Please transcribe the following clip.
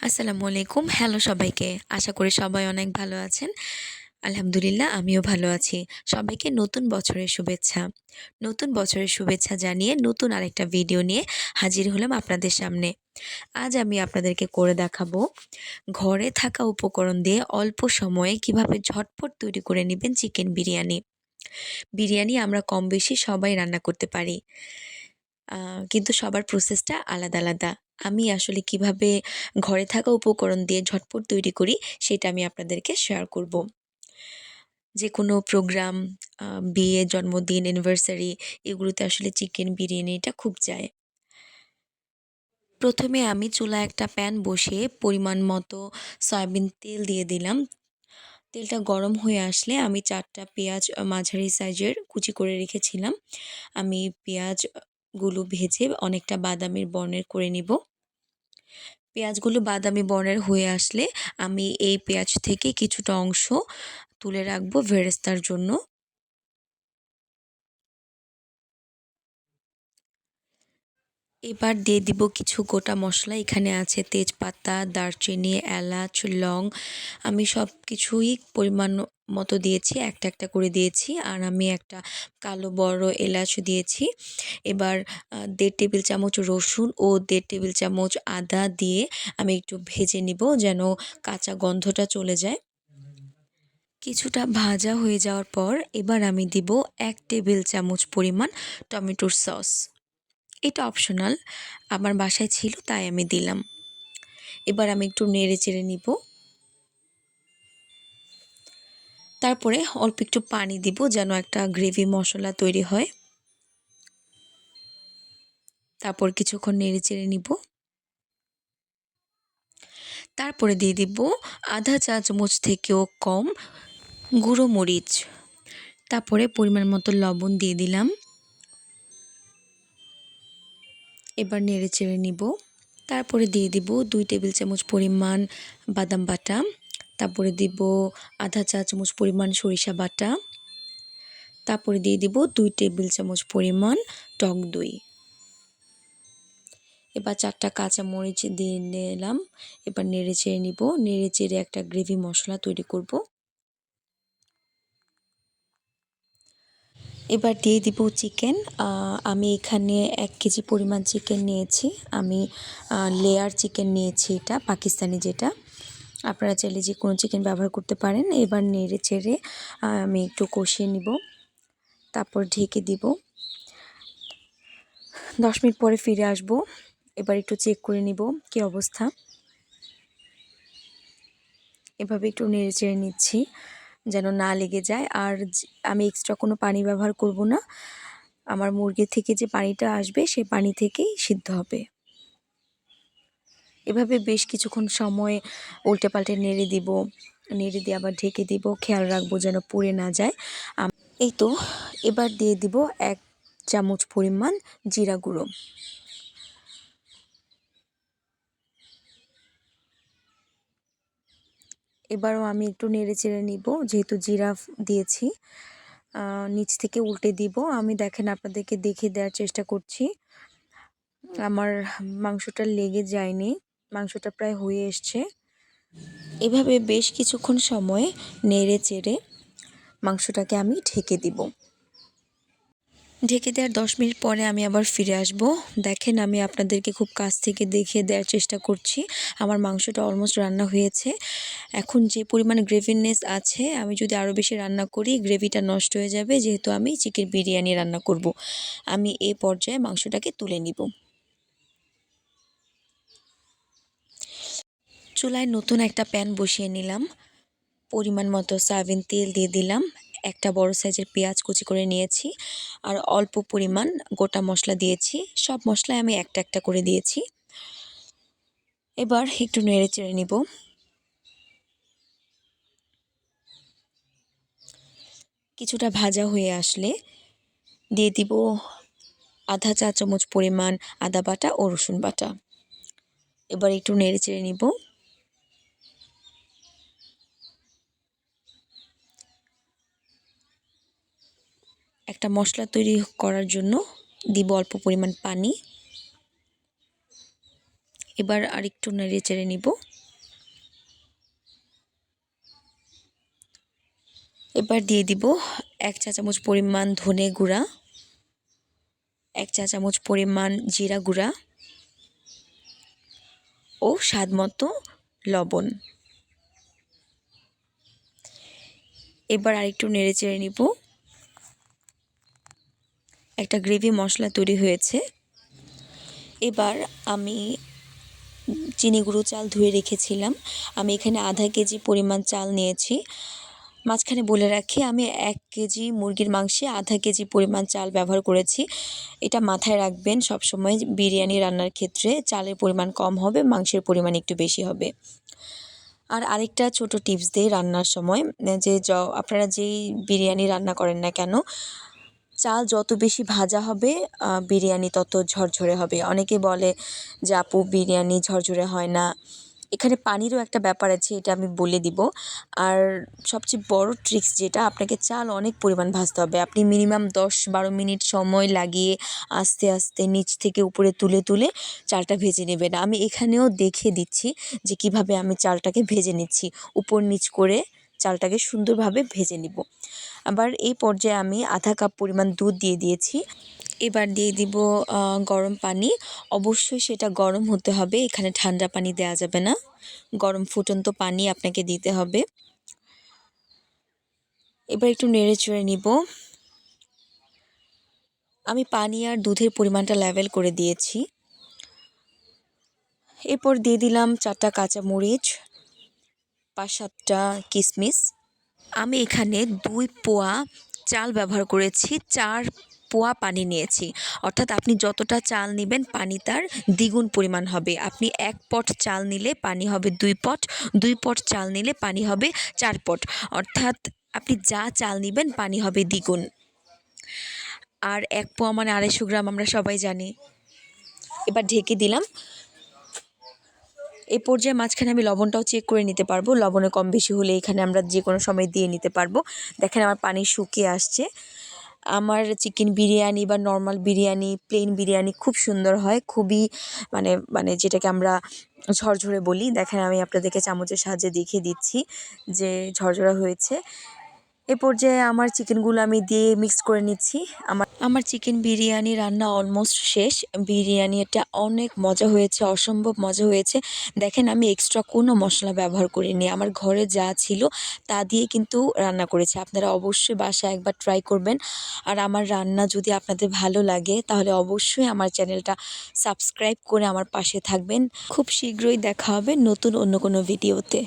আসসালামু আলাইকুম। হ্যালো সবাইকে। আশা করি সবাই অনেক ভালো আছেন। আলহামদুলিল্লাহ, আমিও ভালো আছি। সবাইকে নতুন বছরের শুভেচ্ছা। নতুন বছরের শুভেচ্ছা জানিয়ে নতুন আরেকটা ভিডিও নিয়ে হাজির হলাম আপনাদের সামনে। আজ আমি আপনাদেরকে করে দেখাবো ঘরে থাকা উপকরণ দিয়ে অল্প সময়ে কীভাবে ঝটপট তৈরি করে নেবেন চিকেন বিরিয়ানি। বিরিয়ানি আমরা কম বেশি সবাই রান্না করতে পারি। কিন্তু সবার প্রসেসটা আলাদা আলাদা। আমি আসলে কীভাবে ঘরে থাকা উপকরণ দিয়ে ঝটপট তৈরি করি, সেটা আমি আপনাদেরকে শেয়ার করব। যে কোনো প্রোগ্রাম বিয়ে, জন্মদিন অ্যানিভার্সারি এগুলোতে আসলে চিকেন বিরিয়ানিটা খুব যায়। প্রথমে আমি চুলা একটা প্যান বসিয়ে পরিমাণ মতো সয়াবিন তেল দিয়ে দিলাম। তেলটা গরম হয়ে আসলে আমি চারটা পেঁয়াজ, মাঝারি সাইজের কুচি করে রেখেছিলাম। আমি পেঁয়াজগুলো ভেজে অনেকটা বাদামের বর্ণের করে নিব। পেঁয়াজগুলো বাদামি বর্ণের হয়ে আসলে আমি এই পেঁয়াজ থেকে কিছুটা অংশ তুলে রাখব ভেরেস্তার জন্য। এবার দিয়ে দিব কিছু গোটা মশলা, এখানে আছে তেজপাতা, দারচিনি, এলাচ, লং, আমি সব কিছুই পরিমাণ মতো দিয়েছি, একটা একটা করে দিয়েছি। আর আমি একটা কালো, বড় এলাচ দিয়েছি। এবার দেড় টেবিল চামচ রসুন ও দেড় টেবিল চামচ আদা দিয়ে আমি একটু ভেজে নিব যেন কাঁচা গন্ধটা চলে যায়। কিছুটা ভাজা হয়ে যাওয়ার পর এবার আমি দিব এক টেবিল চামচ পরিমাণ টমেটোর সস। এটা অপশনাল, আমার বাসায় ছিল তাই আমি দিলাম। এবার আমি একটু নেড়ে চেড়ে নিব। তারপরে অল্প একটু পানি দিব যেন একটা গ্রেভি মশলা তৈরি হয়। তারপর কিছুক্ষণ নেড়ে চেড়ে নিব। তারপরে দিয়ে দিব আধা চা চামচ থেকেও কম গুঁড়ো মরিচ। তারপরে পরিমাণ মতো লবণ দিয়ে দিলাম। এবার নেড়ে চেড়ে নিব। তারপরে দিয়ে দিব দুই টেবিল চামচ পরিমাণ বাদাম বাটা। তারপরে দিব আধা চা চামচ পরিমাণ সরিষা বাটা। তারপরে দিয়ে দিব দুই টেবিল চামচ পরিমাণ টক দই। এবার চারটা কাঁচা মরিচ দিয়ে নিলাম। এবার নেড়ে চেড়ে নিব। নেড়ে চেড়ে একটা গ্রেভি মশলা তৈরি করব। এবার দিয়ে দিব চিকেন। আমি এখানে এক কেজি পরিমাণ চিকেন নিয়েছি। আমি লেয়ার চিকেন নিয়েছি এটা, পাকিস্তানি যেটা। আপনারা চাইলে যে কোনো চিকেন ব্যবহার করতে পারেন। এবার নেড়ে চেড়ে আমি একটু কষিয়ে নিব। তারপর ঢেকে দিব। দশ মিনিট পরে ফিরে আসব। এবার একটু চেক করে নিব কি অবস্থা। এভাবে একটু নেড়ে চেড়ে নিচ্ছি যেন না লেগে যায়। আর আমি এক্সট্রা কোনো পানি ব্যবহার করব না। আমার মুরগি থেকে যে পানিটা আসবে সেই পানি থেকেই সিদ্ধ হবে। এভাবে বেশ কিছুক্ষণ সময় উল্টে পাল্টে নেড়ে দিব, নেড়ে দিয়ে আবার ঢেকে দিব, খেয়াল রাখব যেন পুড়ে না যায়। এই তো, এবার দিয়ে দিব এক চামচ পরিমাণ জিরা গুঁড়ো। এবারও আমি একটু নেড়ে চেড়ে নিব, যেহেতু জিরা দিয়েছি। নিচ থেকে উল্টে দিব। আমি দেখেন আপনাদেরকে দেখে দেওয়ার চেষ্টা করছি। আমার মাংসটা লেগে যায়নি। মাংসটা প্রায় হয়ে এসছে। এভাবে বেশ কিছুক্ষণ সময় নেড়ে চেড়ে মাংসটাকে আমি ঢেকে দিব। ঢেকে দেওয়ার দশ মিনিট পরে আমি আবার ফিরে আসব। দেখেন, আমি আপনাদেরকে খুব কাছ থেকে দেখিয়ে দেওয়ার চেষ্টা করছি। আমার মাংসটা অলমোস্ট রান্না হয়েছে। এখন যে পরিমাণে গ্রেভিনেস আছে, আমি যদি আরও বেশি রান্না করি, গ্রেভিটা নষ্ট হয়ে যাবে। যেহেতু আমি চিকেন বিরিয়ানি রান্না করব। আমি এ পর্যায়ে মাংসটাকে তুলে নিব। চুলায় নতুন একটা প্যান বসিয়ে নিলাম। পরিমাণ মতো সয়াবিন তেল দিয়ে দিলাম। একটা বড় সাইজের পেঁয়াজ কুচি করে নিয়েছি আর অল্প পরিমাণ গোটা মশলা দিয়েছি। সব মশলায় আমি একটা একটা করে দিয়েছি। এবার একটু নেড়ে চেড়ে নিব। কিছুটা ভাজা হয়ে আসলে দিয়ে দিব আধা চা চামচ পরিমাণ আদা বাটা ও রসুন বাটা। এবার একটু নেড়ে চেড়ে নিব। একটা মশলা তৈরি করার জন্য দিব অল্প পরিমাণ পানি। এবার আরেকটু নাড়িয়ে চেড়ে নিব। এবার দিয়ে দিব এক চা চামচ পরিমাণ ধনে গুঁড়া, এক চা চামচ পরিমাণ জিরা গুঁড়া ও স্বাদ মতো লবণ। এবার আরেকটু নেড়ে চেড়ে নিব। একটা গ্রেভি মশলা তৈরি হয়েছে। এবার আমি চিনি গুঁড়ো চাল ধুয়ে রেখেছিলাম। আমি এখানে আধা কেজি পরিমাণ চাল নিয়েছি। মাঝখানে বলে রাখি, আমি এক কেজি মুরগির মাংসে আধা কেজি পরিমাণ চাল ব্যবহার করেছি। এটা মাথায় রাখবেন, সবসময় বিরিয়ানি রান্নার ক্ষেত্রে চালের পরিমাণ কম হবে, মাংসের পরিমাণ একটু বেশি হবে। আর আরেকটা ছোট টিপস দিই রান্নার সময় যে আপনারা যেই বিরিয়ানি রান্না করেন না কেন চাল যত বেশি ভাজা হবে বিরিয়ানি তত ঝরঝরে হবে। অনেকে বলে যে, আপু, বিরিয়ানি ঝরঝরে হয় না। এখানে পানিরও একটা ব্যাপার আছে, এটা আমি বলে দিব। আর সবচেয়ে বড় ট্রিক্স যেটা, আপনাকে চাল অনেক পরিমাণ ভাজতে হবে। আপনি মিনিমাম দশ বারো মিনিট সময় লাগিয়ে আস্তে আস্তে নিচ থেকে উপরে তুলে তুলে চালটা ভেজে নেবেন। আমি এখানেও দেখে দিচ্ছি যে, কীভাবে আমি চালটাকে ভেজে নিচ্ছি। উপর নিচ করে চালটাকে সুন্দরভাবে ভেজে নিব। আবার এই পর্যায়ে আমি আধা কাপ পরিমাণ দুধ দিয়ে দিয়েছি। এবার দিয়ে দিব গরম পানি। অবশ্যই সেটা গরম হতে হবে, এখানে ঠান্ডা পানি দেওয়া যাবে না। গরম ফুটন্ত পানি আপনাকে দিতে হবে। এবার একটু নেড়ে চড়ে নিব। আমি পানি আর দুধের পরিমাণটা লেভেল করে দিয়েছি। এরপর দিয়ে দিলাম চারটা কাঁচামরিচ। পাঁচ সাতটা কিশমিশ আমি এখানে দুই পোয়া চাল ব্যবহার করেছি, চার পোয়া পানি নিয়েছি। অর্থাৎ আপনি যতটা চাল নেবেন, পানি তার দ্বিগুণ পরিমাণ হবে। আপনি এক পট চাল নিলে পানি হবে দুই পট দুই পট চাল নিলে পানি হবে চার পট। অর্থাৎ আপনি যা চাল নেবেন, পানি হবে দ্বিগুণ। আর এক পোয়া মানে আড়াইশো গ্রাম আমরা সবাই জানি। এবার ঢেকে দিলাম। এই পর্যায়ে মাঝখানে আমি লবণটাও চেক করে নিতে পারব। লবণে কম বেশি হলে এখানে আমরা যে কোনো সময় দিয়ে নিতে পারব। দেখেন আমার পানি শুকিয়ে আসছে। আমার চিকেন বিরিয়ানি বা নর্মাল বিরিয়ানি প্লেন বিরিয়ানি খুব সুন্দর হয়। খুবই মানে মানে যেটাকে আমরা ঝরঝরে বলি। দেখেন আমি আপনাদেরকে চামচের সাহায্যে দেখিয়ে দিচ্ছি যে ঝরঝরা হয়েছে। এ পর্যায়ে আমার চিকেনগুলো আমি দিয়ে মিক্স করে নিচ্ছি। আমার আমার চিকেন বিরিয়ানি রান্না অলমোস্ট শেষ। বিরিয়ানিটা অনেক মজা হয়েছে, অসম্ভব মজা হয়েছে। দেখেন, আমি এক্সট্রা কোনো মশলা ব্যবহার করিনি। আমার ঘরে যা ছিল তা দিয়ে কিন্তু রান্না করেছি। আপনারা অবশ্যই বাসায় একবার ট্রাই করবেন। আর আমার রান্না যদি আপনাদের ভালো লাগে, তাহলে অবশ্যই আমার চ্যানেলটা সাবস্ক্রাইব করে আমার পাশে থাকবেন। খুব শীঘ্রই দেখা হবে নতুন অন্য কোনো ভিডিওতে